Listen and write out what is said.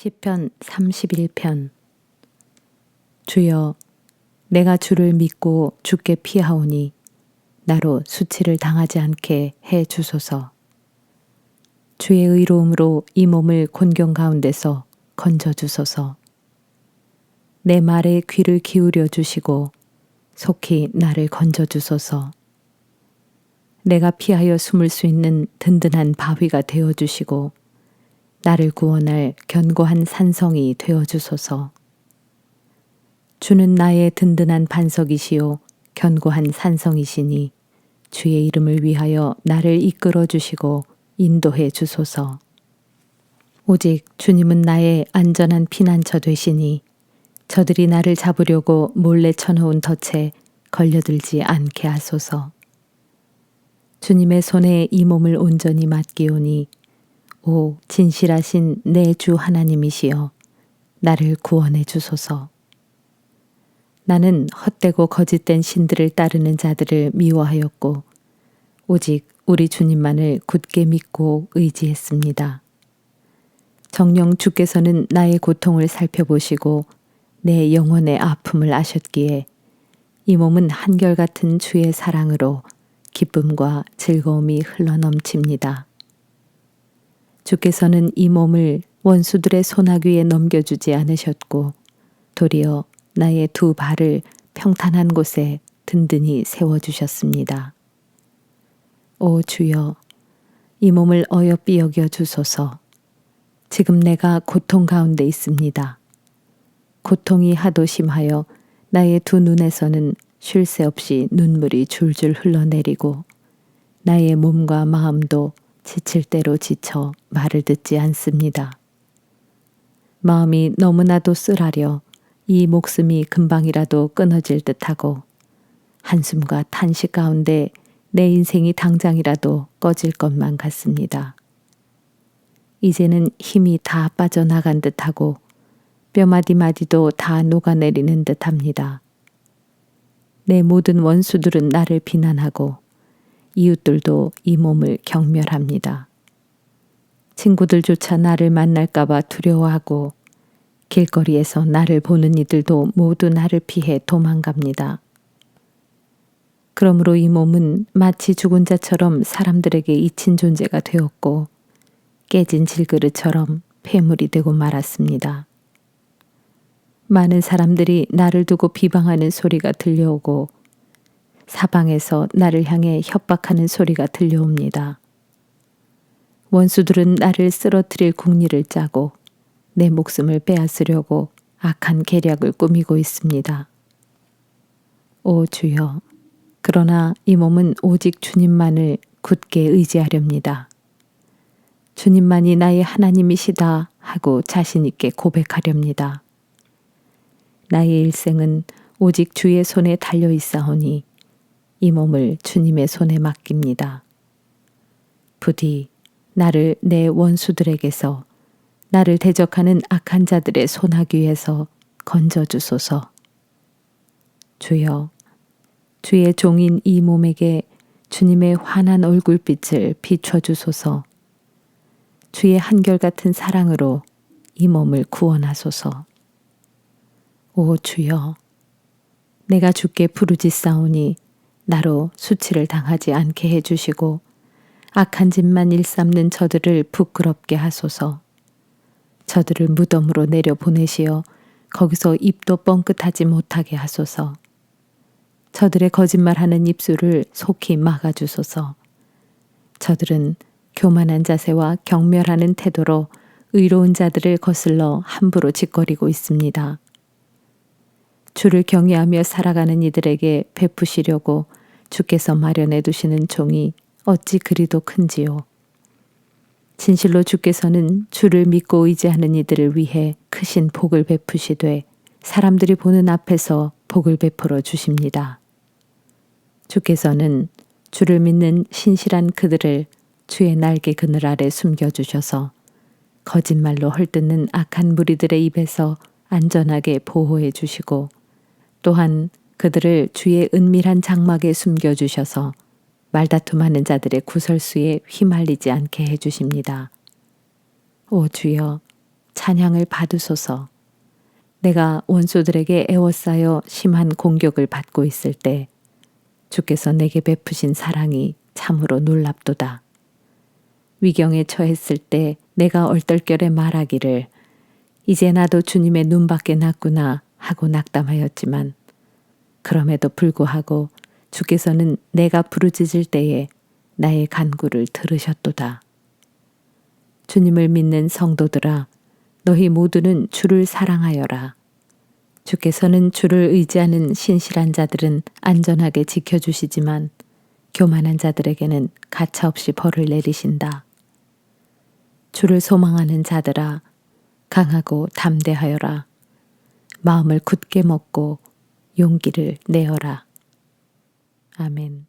시편 31편. 주여 내가 주를 믿고 주께 피하오니 나로 수치를 당하지 않게 해 주소서. 주의 의로움으로 이 몸을 곤경 가운데서 건져 주소서. 내 말에 귀를 기울여 주시고 속히 나를 건져 주소서. 내가 피하여 숨을 수 있는 든든한 바위가 되어 주시고 나를 구원할 견고한 산성이 되어 주소서. 주는 나의 든든한 반석이시요 견고한 산성이시니 주의 이름을 위하여 나를 이끌어 주시고 인도해 주소서. 오직 주님은 나의 안전한 피난처 되시니 저들이 나를 잡으려고 몰래 쳐놓은 덫에 걸려들지 않게 하소서. 주님의 손에 이 몸을 온전히 맡기오니 오 진실하신 내 주 하나님이시여 나를 구원해 주소서. 나는 헛되고 거짓된 신들을 따르는 자들을 미워하였고 오직 우리 주님만을 굳게 믿고 의지했습니다. 정령 주께서는 나의 고통을 살펴보시고 내 영혼의 아픔을 아셨기에 이 몸은 한결같은 주의 사랑으로 기쁨과 즐거움이 흘러넘칩니다. 주께서는 이 몸을 원수들의 소나귀에 넘겨주지 않으셨고 도리어 나의 두 발을 평탄한 곳에 든든히 세워주셨습니다. 오 주여, 이 몸을 어여삐 여겨 주소서. 지금 내가 고통 가운데 있습니다. 고통이 하도 심하여 나의 두 눈에서는 쉴 새 없이 눈물이 줄줄 흘러내리고 나의 몸과 마음도 지칠 대로 지쳐 말을 듣지 않습니다. 마음이 너무나도 쓰라려 이 목숨이 금방이라도 끊어질 듯하고 한숨과 탄식 가운데 내 인생이 당장이라도 꺼질 것만 같습니다. 이제는 힘이 다 빠져나간 듯하고 뼈마디마디도 다 녹아내리는 듯합니다. 내 모든 원수들은 나를 비난하고 이웃들도 이 몸을 경멸합니다. 친구들조차 나를 만날까봐 두려워하고 길거리에서 나를 보는 이들도 모두 나를 피해 도망갑니다. 그러므로 이 몸은 마치 죽은 자처럼 사람들에게 잊힌 존재가 되었고 깨진 질그릇처럼 폐물이 되고 말았습니다. 많은 사람들이 나를 두고 비방하는 소리가 들려오고 사방에서 나를 향해 협박하는 소리가 들려옵니다. 원수들은 나를 쓰러뜨릴 궁리를 짜고 내 목숨을 빼앗으려고 악한 계략을 꾸미고 있습니다. 오 주여, 그러나 이 몸은 오직 주님만을 굳게 의지하렵니다. 주님만이 나의 하나님이시다 하고 자신있게 고백하렵니다. 나의 일생은 오직 주의 손에 달려 있사오니 이 몸을 주님의 손에 맡깁니다. 부디 나를 내 원수들에게서 나를 대적하는 악한 자들의 소나귀에서 건져 주소서. 주여, 주의 종인 이 몸에게 주님의 환한 얼굴빛을 비춰 주소서. 주의 한결같은 사랑으로 이 몸을 구원하소서. 오 주여, 내가 주께 부르짖사오니 나로 수치를 당하지 않게 해주시고 악한 짓만 일삼는 저들을 부끄럽게 하소서. 저들을 무덤으로 내려 보내시어 거기서 입도 뻥끗하지 못하게 하소서. 저들의 거짓말하는 입술을 속히 막아주소서. 저들은 교만한 자세와 경멸하는 태도로 의로운 자들을 거슬러 함부로 짓거리고 있습니다. 주를 경외하며 살아가는 이들에게 베푸시려고 주께서 마련해 두시는 종이 어찌 그리도 큰지요. 진실로 주께서는 주를 믿고 의지하는 이들을 위해 크신 복을 베푸시되 사람들이 보는 앞에서 복을 베풀어 주십니다. 주께서는 주를 믿는 신실한 그들을 주의 날개 그늘 아래 숨겨주셔서 거짓말로 헐뜯는 악한 무리들의 입에서 안전하게 보호해 주시고 또한 그들을 주의 은밀한 장막에 숨겨주셔서 말다툼하는 자들의 구설수에 휘말리지 않게 해주십니다. 오 주여, 찬양을 받으소서. 내가 원수들에게 애워싸여 심한 공격을 받고 있을 때 주께서 내게 베푸신 사랑이 참으로 놀랍도다. 위경에 처했을 때 내가 얼떨결에 말하기를 이제 나도 주님의 눈밖에 났구나 하고 낙담하였지만 그럼에도 불구하고 주께서는 내가 부르짖을 때에 나의 간구를 들으셨도다. 주님을 믿는 성도들아 너희 모두는 주를 사랑하여라. 주께서는 주를 의지하는 신실한 자들은 안전하게 지켜주시지만 교만한 자들에게는 가차없이 벌을 내리신다. 주를 소망하는 자들아 강하고 담대하여라. 마음을 굳게 먹고 용기를 내어라. 아멘.